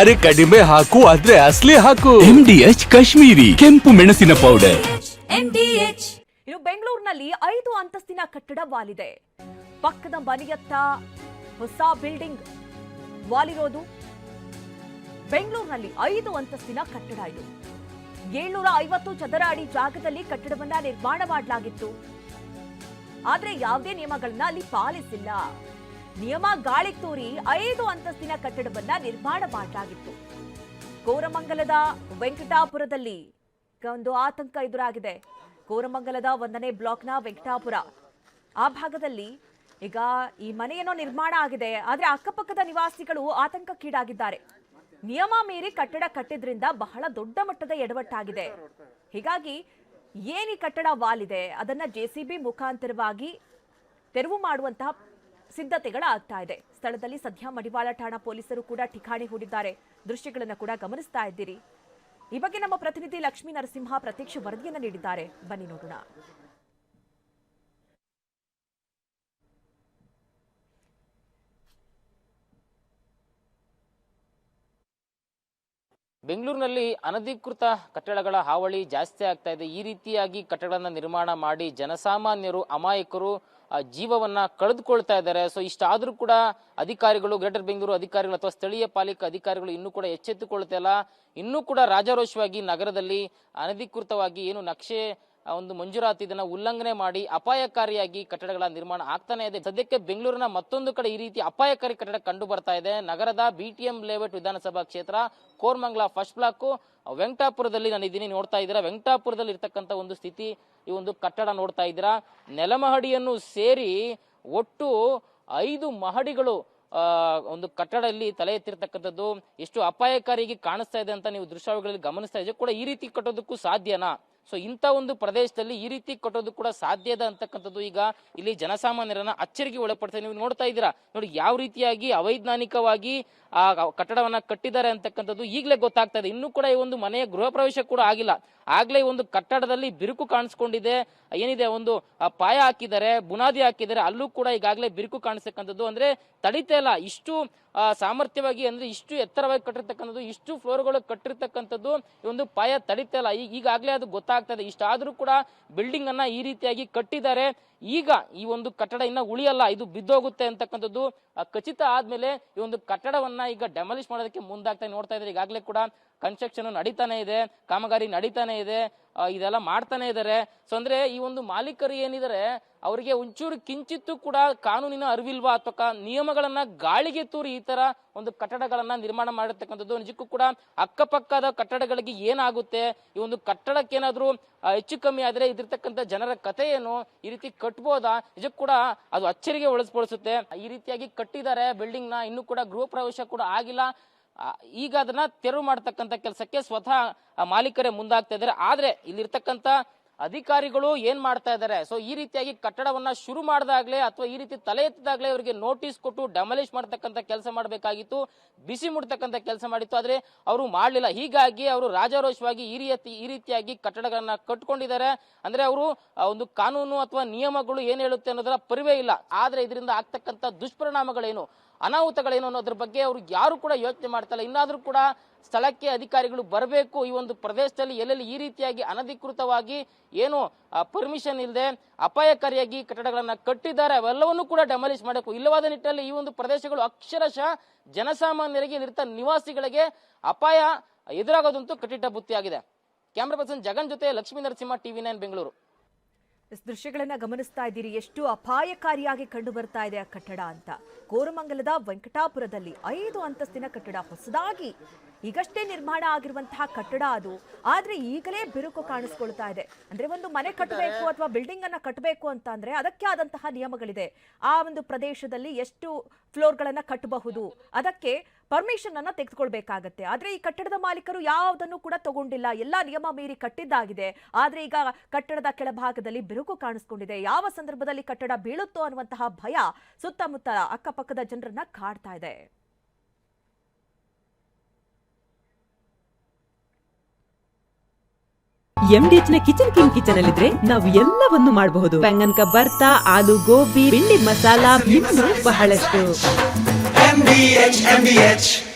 ಅರೆ ಕಡಿಮೆ ಹಾಕು ಆದ್ರೆ ಅಸ್ಲಿ ಹಾಕು. ಎಂ ಡಿ ಎಚ್ ಕಾಶ್ಮೀರಿ ಕೆಂಪು ಮೆಣಸಿನ ಪೌಡರ್ MDH ಇನ್ನು ಬೆಂಗಳೂರಿನಲ್ಲಿ ಐದು ಅಂತಸ್ತಿನ ಕಟ್ಟಡ ವಾಲಿದೆ. ಪಕ್ಕದ ಮನೆಯತ್ತ ಹೊಸ ಬಿಲ್ಡಿಂಗ್ ವಾಲಿರೋದು. ಬೆಂಗಳೂರಿನಲ್ಲಿ ಐದು ಅಂತಸ್ತಿನ ಕಟ್ಟಡ ಇದು. ಏಳ್ನೂರ ಐವತ್ತು ಚದರ ಅಡಿ ಜಾಗದಲ್ಲಿ ಕಟ್ಟಡವನ್ನ ನಿರ್ಮಾಣ ಮಾಡಲಾಗಿತ್ತು ಆದ್ರೆ ಯಾವುದೇ ನಿಯಮಗಳನ್ನ ಅಲ್ಲಿ ಪಾಲಿಸಿಲ್ಲ. ನಿಯಮ ಗಾಳಿ ತೂರಿ ಐದು ಅಂತಸ್ತಿನ ಕಟ್ಟಡವನ್ನ ನಿರ್ಮಾಣ ಮಾಡಲಾಗಿತ್ತು. ಕೋರಮಂಗಲದ ವೆಂಕಟಾಪುರದಲ್ಲಿ ಒಂದು ಆತಂಕ ಎದುರಾಗಿದೆ. ಕೋರಮಂಗಲದ ಒಂದನೇ ಬ್ಲಾಕ್ನ ವೆಂಕಟಾಪುರ. ಆ ಭಾಗದಲ್ಲಿ ಈಗ ಈ ಮನೆಯೇನೋ ನಿರ್ಮಾಣ ಆಗಿದೆ. ಆದರೆ ಅಕ್ಕಪಕ್ಕದ ನಿವಾಸಿಗಳು ಆತಂಕಕ್ಕೀಡಾಗಿದ್ದಾರೆ. ನಿಯಮ ಮೀರಿ ಕಟ್ಟಡ ಕಟ್ಟಿದ್ರಿಂದ ಬಹಳ ದೊಡ್ಡ ಮಟ್ಟದ ಎಡವಟ್ಟಾಗಿದೆ. ಹೀಗಾಗಿ ಏನು ಕಟ್ಟಡ ವಾಲಿದೆ? ಅದನ್ನ ಜೆಸಿಬಿ ಮುಖಾಂತರವಾಗಿ ತೆರವು ಮಾಡುವಂತಹ ಸಿದ್ಧತೆಗಳಾಗ್ತಾ ಇದೆ. ಸ್ಥಳದಲ್ಲಿ ಸದ್ಯ ಮಡಿವಾಳ ಠಾಣಾ ಪೊಲೀಸರು ಕೂಡ ಠಿಕಾಣಿ ಹೂಡಿದ್ದಾರೆ. ದೃಶ್ಯಗಳನ್ನು ಕೂಡ ಗಮನಿಸ್ತಾ ಇದ್ದೀರಿ. ಈ ಬಗ್ಗೆ ನಮ್ಮ ಪ್ರತಿನಿಧಿ ಲಕ್ಷ್ಮೀ ನರಸಿಂಹ ಪ್ರತ್ಯಕ್ಷ ವರದಿಯನ್ನು ನೀಡಿದ್ದಾರೆ. ಬನ್ನಿ ನೋಡೋಣ. ಬೆಂಗಳೂರಿನಲ್ಲಿ ಅನಧಿಕೃತ ಕಟ್ಟಡಗಳ ಹಾವಳಿ ಜಾಸ್ತಿ ಆಗ್ತಾ ಇದೆ. ಈ ರೀತಿಯಾಗಿ ಕಟ್ಟಡಗಳನ್ನು ನಿರ್ಮಾಣ ಮಾಡಿ ಜನಸಾಮಾನ್ಯರು, ಅಮಾಯಕರು ಜೀವವನ್ನ ಕಳೆದುಕೊಳ್ತಾ ಇದ್ದಾರೆ. ಸೊ ಇಷ್ಟಾದ್ರೂ ಕೂಡ ಅಧಿಕಾರಿಗಳು ಗ್ರೇಟರ್ ಬೆಂಗಳೂರು ಅಧಿಕಾರಿಗಳು ಅಥವಾ ಸ್ಥಳೀಯ ಪಾಲಿಕೆ ಅಧಿಕಾರಿಗಳು ಇನ್ನೂ ಕೂಡ ಎಚ್ಚೆತ್ತುಕೊಳ್ತಾ ಇಲ್ಲ ಇನ್ನೂ ಕೂಡ ರಾಜಾರೋಷವಾಗಿ ನಗರದಲ್ಲಿ ಅನಧಿಕೃತವಾಗಿ ಏನು ನಕ್ಷೆ ಒಂದು ಮಂಜೂರಾತಿ ಇದನ್ನ ಉಲ್ಲಂಘನೆ ಮಾಡಿ ಅಪಾಯಕಾರಿಯಾಗಿ ಕಟ್ಟಡಗಳ ನಿರ್ಮಾಣ ಆಗ್ತಾನೆ ಇದೆ. ಸದ್ಯಕ್ಕೆ ಬೆಂಗಳೂರಿನ ಮತ್ತೊಂದು ಕಡೆ ಈ ರೀತಿ ಅಪಾಯಕಾರಿ ಕಟ್ಟಡ ಕಂಡು ಬರ್ತಾ ಇದೆ. ನಗರದ ಬಿಟಿಎಂ ಲೇಔಟ್ ವಿಧಾನಸಭಾ ಕ್ಷೇತ್ರ, ಕೋರ್ಮಂಗ್ಲಾ ಫಸ್ಟ್ ಬ್ಲಾಕ್, ವೆಂಕಟಾಪುರದಲ್ಲಿ ನಾನು ಇದೀನಿ ನೋಡ್ತಾ ಇದ್ದೀರಾ? ವೆಂಕಟಾಪುರದಲ್ಲಿ ಇರ್ತಕ್ಕಂಥ ಒಂದು ಸ್ಥಿತಿ, ಈ ಒಂದು ಕಟ್ಟಡ ನೋಡ್ತಾ ಇದ್ದೀರಾ? ನೆಲಮಹಡಿಯನ್ನು ಸೇರಿ ಒಟ್ಟು ಐದು ಮಹಡಿಗಳು ಒಂದು ಕಟ್ಟಡದಲ್ಲಿ ತಲೆ ಎತ್ತಿರ್ತಕ್ಕಂಥದ್ದು. ಎಷ್ಟು ಅಪಾಯಕಾರಿಯಾಗಿ ಕಾಣಿಸ್ತಾ ಇದೆ ಅಂತ ನೀವು ದೃಶ್ಯಾವಳಿಗಳಲ್ಲಿ ಗಮನಿಸ್ತಾ ಇದ್ದೀವಿ ಕೂಡ ಈ ರೀತಿ ಕಟ್ಟೋದಕ್ಕೂ ಸಾಧ್ಯನಾ? ಸೊ ಇಂಥ ಒಂದು ಪ್ರದೇಶದಲ್ಲಿ ಈ ರೀತಿ ಕಟ್ಟೋದು ಕೂಡ ಸಾಧ್ಯದ ಅಂತಕ್ಕಂಥದ್ದು ಈಗ ಇಲ್ಲಿ ಜನಸಾಮಾನ್ಯರನ್ನ ಅಚ್ಚರಿಗೆ ಒಳಪಡ್ತಾ ನೀವು ನೋಡ್ತಾ ಇದ್ದೀರಾ. ನೋಡಿ, ಯಾವ ರೀತಿಯಾಗಿ ಅವೈಜ್ಞಾನಿಕವಾಗಿ ಆ ಕಟ್ಟಡವನ್ನ ಕಟ್ಟಿದ್ದಾರೆ ಅಂತಕ್ಕಂಥದ್ದು ಈಗಲೇ ಗೊತ್ತಾಗ್ತಾ ಇದೆ. ಇನ್ನೂ ಕೂಡ ಈ ಒಂದು ಮನೆಯ ಗೃಹ ಪ್ರವೇಶ ಕೂಡ ಆಗಿಲ್ಲ. ಆಗ್ಲೇ ಒಂದು ಕಟ್ಟಡದಲ್ಲಿ ಬಿರುಕು ಕಾಣಿಸ್ಕೊಂಡಿದೆ. ಏನಿದೆ, ಒಂದು ಪಾಯ ಹಾಕಿದ್ದಾರೆ, ಬುನಾದಿ ಹಾಕಿದ್ದಾರೆ. ಅಲ್ಲೂ ಕೂಡ ಈಗಾಗಲೇ ಬಿರುಕು ಕಾಣಿಸ್ತಕ್ಕಂಥದ್ದು. ಅಂದ್ರೆ ತಡಿತಾ ಇಲ್ಲ. ಇಷ್ಟು ಸಾಮರ್ಥ್ಯವಾಗಿ ಅಂದ್ರೆ ಇಷ್ಟು ಎತ್ತರವಾಗಿ ಕಟ್ಟಿರ್ತಕ್ಕಂಥದ್ದು, ಇಷ್ಟು ಫ್ಲೋರ್ಗಳು ಕಟ್ಟಿರ್ತಕ್ಕಂಥದ್ದು ಒಂದು ಪಾಯ ತಡಿತಾ ಇಲ್ಲ. ಈಗ, ಈಗಾಗಲೇ ಅದು ಗೊತ್ತಾಗ್ತದೆ ಇಷ್ಟಾದರೂ ಕೂಡ ಬಿಲ್ಡಿಂಗ್ ಅನ್ನ ಈ ರೀತಿಯಾಗಿ ಕಟ್ಟಿದ್ದಾರೆ. ಈಗ ಈ ಒಂದು ಕಟ್ಟಡ ಇನ್ನ ಉಳಿಯಲ್ಲ, ಇದು ಬಿದ್ದೋಗುತ್ತೆ ಅಂತಕ್ಕಂಥದ್ದು ಖಚಿತ ಆದ್ಮೇಲೆ ಈ ಒಂದು ಕಟ್ಟಡವನ್ನ ಈಗ ಡೆಮಾಲಿಷ್ ಮಾಡೋದಕ್ಕೆ ಮುಂದಾಗ್ತಾ ನೋಡ್ತಾ ಇದ್ದಾರೆ ಈಗಾಗಲೇ ಕೂಡ ಕನ್ಸ್ಟ್ರಕ್ಷನ್ ನಡೀತಾನೆ ಇದೆ, ಕಾಮಗಾರಿ ನಡೀತಾನೆ ಇದೆ ಇದೆಲ್ಲ ಮಾಡ್ತಾನೆ ಇದ್ದಾರೆ ಸೊ ಅಂದ್ರೆ ಈ ಒಂದು ಮಾಲೀಕರು ಏನಿದ್ದಾರೆ ಅವರಿಗೆ ಒಂಚೂರು ಕಿಂಚಿತ್ತು ಕೂಡ ಕಾನೂನಿನ ಅರಿವಿಲ್ವಾ ಅಥವಾ ನಿಯಮಗಳನ್ನ ಗಾಳಿಗೆ ತೂರಿ ಈ ತರ ಒಂದು ಕಟ್ಟಡಗಳನ್ನ ನಿರ್ಮಾಣ ಮಾಡಿರ್ತಕ್ಕಂಥದ್ದು ನಿಜಕ್ಕೂ ಕೂಡ ಅಕ್ಕಪಕ್ಕದ ಕಟ್ಟಡಗಳಿಗೆ ಏನಾಗುತ್ತೆ? ಈ ಒಂದು ಕಟ್ಟಡಕ್ಕೇನಾದ್ರೂ ಹೆಚ್ಚು ಕಮ್ಮಿ ಆದ್ರೆ ಇದಿರ್ತಕ್ಕಂಥ ಜನರ ಕಥೆ ಏನು? ಈ ರೀತಿ ಕಟ್ಬೋದಾ? ನಿಜಕ್ಕೂ ಕೂಡ ಅದು ಅಚ್ಚರಿಗೆ ಒಳಸ್ಪಡಿಸುತ್ತೆ ಈ ರೀತಿಯಾಗಿ ಕಟ್ಟಿದ್ದಾರೆ ಬಿಲ್ಡಿಂಗ್ನ ಇನ್ನೂ ಕೂಡ ಗೃಹ ಪ್ರವೇಶ ಕೂಡ ಆಗಿಲ್ಲ. ಈಗ ಅದನ್ನ ತೆರವು ಮಾಡತಕ್ಕಂತ ಕೆಲಸಕ್ಕೆ ಸ್ವತಃ ಮಾಲೀಕರೇ ಮುಂದಾಗ್ತಾ ಇದ್ದಾರೆ. ಆದ್ರೆ ಇಲ್ಲಿರ್ತಕ್ಕಂಥ ಅಧಿಕಾರಿಗಳು ಏನ್ ಮಾಡ್ತಾ ಇದ್ದಾರೆ? ಸೊ ಈ ರೀತಿಯಾಗಿ ಕಟ್ಟಡವನ್ನ ಶುರು ಮಾಡಿದಾಗ್ಲೇ ಅಥವಾ ಈ ರೀತಿ ತಲೆ ಎತ್ತಿದಾಗ್ಲೇ ಅವರಿಗೆ ನೋಟಿಸ್ ಕೊಟ್ಟು ಡೆಮಲಿಷ್ ಮಾಡ್ತಕ್ಕಂಥ ಕೆಲಸ ಮಾಡಬೇಕಾಗಿತ್ತು, ಬಿಸಿ ಮುಡ್ತಕ್ಕಂತ ಕೆಲಸ ಮಾಡಿತ್ತು. ಆದ್ರೆ ಅವರು ಮಾಡಲಿಲ್ಲ. ಹೀಗಾಗಿ ಅವರು ರಾಜಾರೋಷವಾಗಿ ಈ ರೀತಿ, ಈ ರೀತಿಯಾಗಿ ಕಟ್ಟಡಗಳನ್ನ ಕಟ್ಕೊಂಡಿದ್ದಾರೆ. ಅಂದ್ರೆ ಅವರು ಒಂದು ಕಾನೂನು ಅಥವಾ ನಿಯಮಗಳು ಏನ್ ಹೇಳುತ್ತೆ ಅನ್ನೋದರ ಪರಿವೇ ಇಲ್ಲ. ಆದ್ರೆ ಇದರಿಂದ ಆಗ್ತಕ್ಕಂಥ ದುಷ್ಪರಿಣಾಮಗಳೇನು? ಅನಾಹುತಗಳೇನು ಅನ್ನೋದ್ರ ಬಗ್ಗೆ ಅವರು ಯಾರು ಕೂಡ ಯೋಚನೆ ಮಾಡ್ತಾ ಇಲ್ಲ. ಇನ್ನಾದ್ರೂ ಕೂಡ ಸ್ಥಳಕ್ಕೆ ಅಧಿಕಾರಿಗಳು ಬರಬೇಕು. ಈ ಒಂದು ಪ್ರದೇಶದಲ್ಲಿ ಎಲ್ಲೆಲ್ಲಿ ಈ ರೀತಿಯಾಗಿ ಅನಧಿಕೃತವಾಗಿ ಏನು ಪರ್ಮಿಷನ್ ಇಲ್ಲದೆ ಅಪಾಯಕಾರಿಯಾಗಿ ಕಟ್ಟಡಗಳನ್ನು ಕಟ್ಟಿದ್ದಾರೆ, ಅವೆಲ್ಲವನ್ನೂ ಕೂಡ ಡೆಮಾಲಿಷ್ ಮಾಡಬೇಕು. ಇಲ್ಲವಾದ ನಿಟ್ಟಿನಲ್ಲಿ ಈ ಒಂದು ಪ್ರದೇಶಗಳು ಅಕ್ಷರಶಃ ಜನಸಾಮಾನ್ಯರಿಗೆ ಇಲ್ಲಿರ್ತ ನಿವಾಸಿಗಳಿಗೆ ಅಪಾಯ ಎದುರಾಗೋದಂತೂ ಕಟ್ಟಿಟ್ಟ ಬುತ್ತಿಯಾಗಿದೆ ಕ್ಯಾಮ್ರಾ ಪರ್ಸನ್ ಜಗನ್ ಜೊತೆ ಲಕ್ಷ್ಮೀ ನರಸಿಂಹ, ಟಿವಿ ನೈನ್, ಬೆಂಗಳೂರು. ದೃಶ್ಯಗಳನ್ನ ಗಮನಿಸ್ತಾ ಇದ್ದೀರಿ. ಎಷ್ಟು ಅಪಾಯಕಾರಿಯಾಗಿ ಕಂಡು ಬರ್ತಾ ಇದೆ ಆ ಕಟ್ಟಡ ಅಂತ. ಕೋರಮಂಗಲದ ವೆಂಕಟಾಪುರದಲ್ಲಿ ಐದು ಅಂತಸ್ತಿನ ಕಟ್ಟಡ ಹೊಸದಾಗಿ ಈಗಷ್ಟೇ ನಿರ್ಮಾಣ ಆಗಿರುವಂತಹ ಕಟ್ಟಡ ಅದು. ಆದ್ರೆ ಈಗಲೇ ಬಿರುಕು ಕಾಣಿಸ್ಕೊಳ್ತಾ ಇದೆ. ಅಂದ್ರೆ ಒಂದು ಮನೆ ಕಟ್ಟಬೇಕು ಅಥವಾ ಬಿಲ್ಡಿಂಗ್ ಅನ್ನ ಕಟ್ಟಬೇಕು ಅಂತ ಅಂದ್ರೆ ಅದಕ್ಕೆ ಆದಂತಹ ನಿಯಮಗಳಿದೆ. ಆ ಒಂದು ಪ್ರದೇಶದಲ್ಲಿ ಎಷ್ಟು ಫ್ಲೋರ್ಗಳನ್ನ ಕಟ್ಟಬಹುದು? ಅದಕ್ಕೆ ಪರ್ಮಿಷನ್ ಅನ್ನ ತೆಗೆದುಕೊಳ್ಬೇಕಾಗತ್ತೆ. ಆದ್ರೆ ಈ ಕಟ್ಟಡದ ಮಾಲೀಕರು ಯಾವುದನ್ನು ಕೂಡ ತಗೊಂಡಿಲ್ಲ. ಎಲ್ಲಾ ನಿಯಮ ಮೀರಿ ಕಟ್ಟಿದ್ದಾಗಿದೆ. ಆದ್ರೆ ಈಗ ಕಟ್ಟಡದ ಕೆಳಭಾಗದಲ್ಲಿ ಬಿರುಕು ಕಾಣಿಸ್ಕೊಂಡಿದೆ. ಯಾವ ಸಂದರ್ಭದಲ್ಲಿ ಕಟ್ಟಡ ಬೀಳುತ್ತೋ ಅನ್ನುವಂತಹ ಭಯ ಸುತ್ತಮುತ್ತ ಅಕ್ಕಪಕ್ಕದ ಜನರನ್ನ ಕಾಡ್ತಾ ಇದೆ. ಎಂಡಿಎಚ್ನ ಕಿಚನ್ ಕಿಂಗ್ ಕಿಚನ್ ಅಲ್ಲಿದ್ರೆ ನಾವು ಎಲ್ಲವನ್ನು ಮಾಡಬಹುದು. ಬೆಂಗನ್ ಬರ್ತಾ ಆಲೂ ಗೋಬಿ, ಬಿಂಡಿ ಮಸಾಲಾ ಬಹಳಷ್ಟು. MVH, MVH.